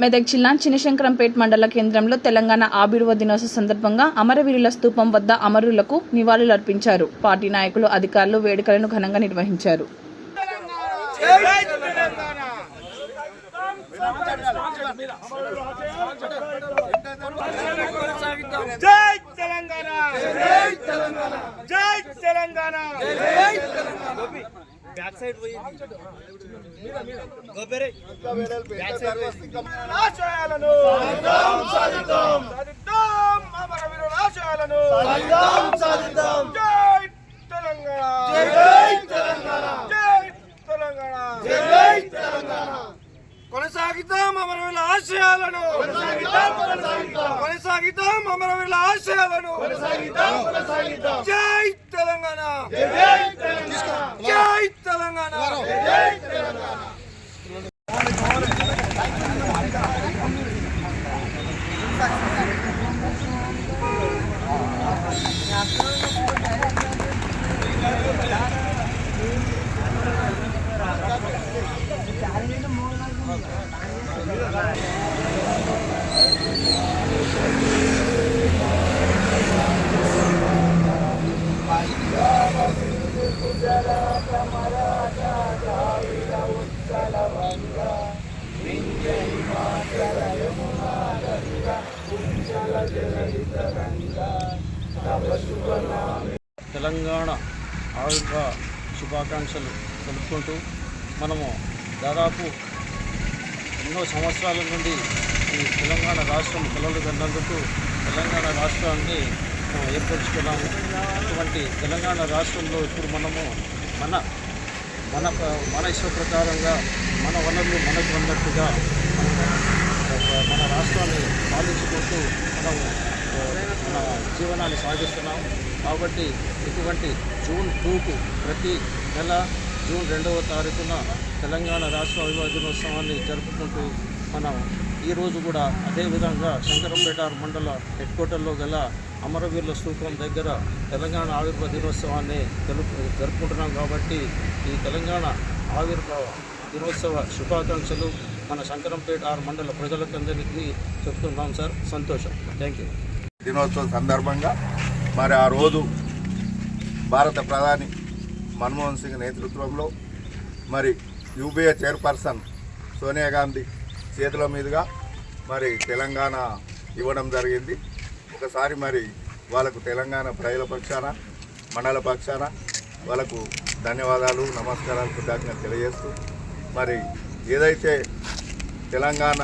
మెదక్ జిల్లా చినశంకరంపేట్ మండల కేంద్రంలో తెలంగాణ ఆవిర్భావ దినోత్సవ సందర్భంగా అమరవీరుల స్తూపం వద్ద అమరులకు నివాళులు అర్పించారు. పార్టీ నాయకులు అధికారులు వేడుకలను ఘనంగా నిర్వహించారు. జై తెలంగాణ. జై తెలంగాణ. జై తెలంగాణ. బ్యాక్ సైడ్ పోయింది గోబెరే ఆశయాలను సాధిద్దాం సాధిద్దాం అమరవీరుల ఆశయాలను సాధిద్దాం జై తెలంగాణ జై తెలంగాణ జై తెలంగాణ జై తెలంగాణ కొనసాగిద్దాం అమరవీరుల ఆశయాలను. కొనసాగిద్దాం కొనసాగిద్దాం అమరవీరుల ఆశయాలను. జై తెలంగాణ. జై తెలంగాణ. Thank తెలంగాణ తెలంగాణ ఆరోగ్య శుభాకాంక్షలు తెలుపుకుంటూ మనము దాదాపు ఎన్నో సంవత్సరాల నుండి ఈ తెలంగాణ రాష్ట్రం పిల్లలు కన్నందుకు తెలంగాణ రాష్ట్రాన్ని ఏర్పరుచుకున్నాము. అటువంటి తెలంగాణ రాష్ట్రంలో ఇప్పుడు మనము మన మన మన ఇష్ట ప్రకారంగా మన వనరులు మనకు ఉన్నట్టుగా మన రాష్ట్రాన్ని పాలించుకుంటూ మనము మన జీవనాన్ని సాగిస్తున్నాం. కాబట్టి ఇటువంటి జూన్ టూకు ప్రతి నెల జూన్ రెండవ తారీఖున తెలంగాణ రాష్ట్ర విభజనోత్సవాన్ని దినోత్సవాన్ని జరుపుకుంటూ మనం ఈరోజు కూడా అదేవిధంగా శంకరంపేట మండల హెడ్ క్వార్టర్లో గల అమరవీరుల స్థూపం దగ్గర తెలంగాణ ఆవిర్భావ దినోత్సవాన్ని తెలుపు జరుపుకుంటున్నాం. కాబట్టి ఈ తెలంగాణ ఆవిర్భావ దినోత్సవ శుభాకాంక్షలు. మన శంకరంపేట ఆరు మండల ప్రజలకందరికీ చెప్తున్నాం సార్. సంతోషం. థ్యాంక్ యూ దినోత్సవం సందర్భంగా మరి ఆ రోజు భారత ప్రధాని మన్మోహన్ సింగ్ నేతృత్వంలో మరి యూపీఏ చైర్పర్సన్ సోనియా గాంధీ చేతుల మీదుగా మరి తెలంగాణ ఇవ్వడం జరిగింది. ఒకసారి మరి వాళ్ళకు తెలంగాణ ప్రజల పక్షాన మండల పక్షాన వాళ్ళకు ధన్యవాదాలు నమస్కారాలు కృతజ్ఞత తెలియజేస్తూ మరి ఏదైతే తెలంగాణ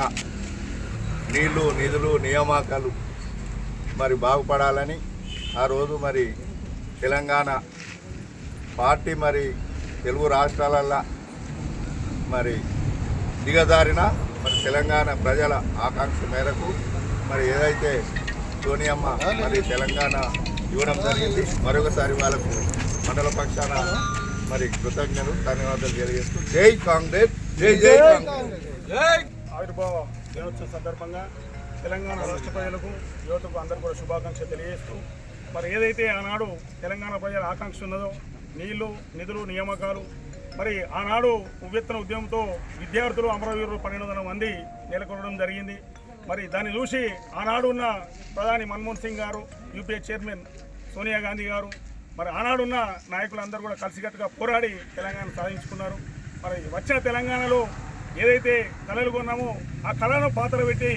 నీళ్ళు నిధులు నియామకాలు మరి బాగుపడాలని ఆ రోజు మరి తెలంగాణ పార్టీ మరి తెలుగు రాష్ట్రాలల్లో మరి దిగజారిన మరి తెలంగాణ ప్రజల ఆకాంక్ష మేరకు మరి ఏదైతే సోనియమ్మ మరి తెలంగాణ ఇవ్వడం జరిగింది మరొకసారి వాళ్ళకు మండల పక్షాన మరి కృతజ్ఞతలు ధన్యవాదాలు తెలియజేస్తూ జై కాంగ్రెస్ జై జై కాంగ్రెస్. ఆవిర్భావ దినోత్సవం సందర్భంగా తెలంగాణ రాష్ట్ర ప్రజలకు యువతకు అందరూ కూడా శుభాకాంక్షలు తెలియజేస్తూ మరి ఏదైతే ఆనాడు తెలంగాణ ప్రజల ఆకాంక్ష ఉన్నదో నీళ్ళు నిధులు నియామకాలు మరి ఆనాడు ఉవ్వెత్తన ఉద్యమంతో విద్యార్థులు అమరవీరులు పన్నెండు వందల మంది నెలకొనడం జరిగింది. మరి దాన్ని చూసి ఆనాడు ఉన్న ప్రధాని మన్మోహన్ సింగ్ గారు యూపీఏ చైర్మన్ సోనియా గాంధీ గారు మరి ఆనాడున్న నాయకులందరూ కూడా కలిసికట్టుగా పోరాడి తెలంగాణ సాధించుకున్నారు. మరి వచ్చిన తెలంగాణలో ఏదైతే కళలు కొన్నామో ఆ కళను పాత్ర పెట్టి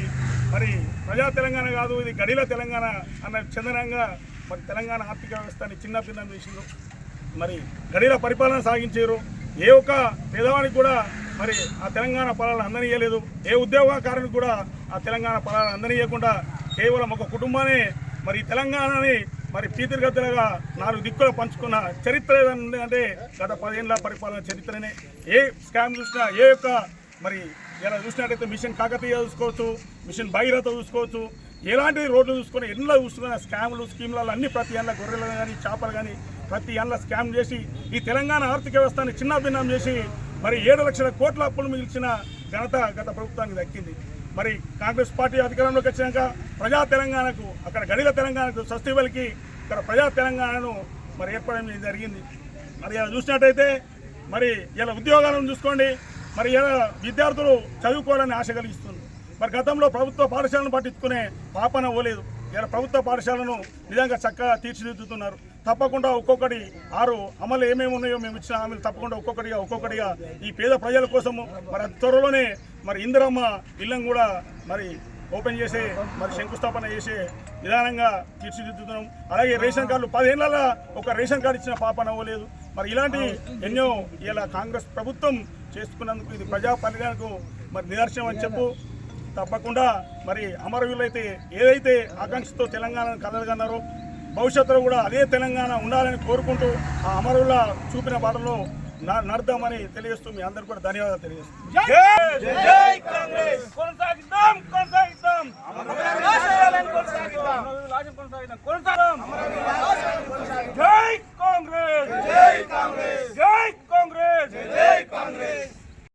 మరి ప్రజా తెలంగాణ కాదు ఇది గడిల తెలంగాణ అన్న చందనంగా మరి తెలంగాణ ఆర్థిక వ్యవస్థని చిన్న భిన్నం చేసిండ్రు. మరి గడిల పరిపాలన సాగించారు. ఏ ఒక్క పేదవానికి కూడా మరి ఆ తెలంగాణ పొలాలను అందనీయలేదు ఏ ఉద్యోగకారునికి కూడా ఆ తెలంగాణ పొలాలను అందనీయకుండా కేవలం ఒక కుటుంబాన్ని మరి తెలంగాణని మరి పీతిరిగతులుగా నాలుగు దిక్కులు పంచుకున్న చరిత్ర ఏదంటే అంటే గత పదిహేనుల పరిపాలన చరిత్రనే. ఏ స్కామ్ చూసినా ఏ యొక్క మరి ఇలా చూసినట్టయితే మిషన్ కాకతీయ చూసుకోవచ్చు మిషన్ భగీరథ చూసుకోవచ్చు ఎలాంటి రోడ్లు చూసుకొని ఎన్నో చూసుకున్న స్కామ్లు స్కీమ్లలో అన్ని ప్రతి ఏళ్ళ గొర్రెలు కానీ చేపలు కానీ ప్రతి ఏళ్ళ స్కామ్ చేసి ఈ తెలంగాణ ఆర్థిక వ్యవస్థని చిన్నాభిన్నం చేసి మరి ఏడు లక్షల కోట్ల అప్పులు మిగిల్చిన ఘనత గత ప్రభుత్వానికి దక్కింది. మరి కాంగ్రెస్ పార్టీ అధికారంలోకి వచ్చినాక ప్రజా తెలంగాణకు అక్కడ గడిల తెలంగాణకు సస్తివల్కి ఇక్కడ ప్రజా తెలంగాణను మరి ఏర్పడడం జరిగింది. మరి ఇలా చూసినట్టయితే మరి ఇలా ఉద్యోగాలను చూసుకోండి మరి విద్యార్థులు చదువుకోవాలని ఆశ కలిగిస్తుంది మరి గతంలో ప్రభుత్వ పాఠశాలను పట్టించుకునే పాపన ఓలేదు ఇలా ప్రభుత్వ పాఠశాలను నిజంగా చక్కగా తీర్చిదిద్దుతున్నారు. తప్పకుండా ఒక్కొక్కటి ఆరు అమలు ఏమేమి ఉన్నాయో మేము ఇచ్చిన హామీలు తప్పకుండా ఒక్కొక్కటిగా ఒక్కొక్కటిగా ఈ పేద ప్రజల కోసము. మరి త్వరలోనే మరి ఇందిరమ్మ ఇల్లం కూడా మరి ఓపెన్ చేసే మరి శంకుస్థాపన చేసే విధానంగా తీర్చిదిద్దుతున్నాం. అలాగే రేషన్ కార్డులు పదేళ్ళ ఒక రేషన్ కార్డు ఇచ్చిన పాపన అవ్వలేదు మరి ఇలాంటి ఎన్నో ఇలా కాంగ్రెస్ ప్రభుత్వం చేసుకున్నందుకు ఇది ప్రజా పరిగణకు మరి నిదర్శనం అని చెప్పు. తప్పకుండా మరి అమరవీరులు ఏదైతే ఆకాంక్షతో తెలంగాణను కలగన్నారో భవిష్యత్తులో కూడా అదే తెలంగాణ ఉండాలని కోరుకుంటూ ఆ అమరుల చూపిన బాటలో న- నడదామని తెలియజేస్తూ మీ అందరికీ కూడా ధన్యవాదాలు తెలియజేస్తాం.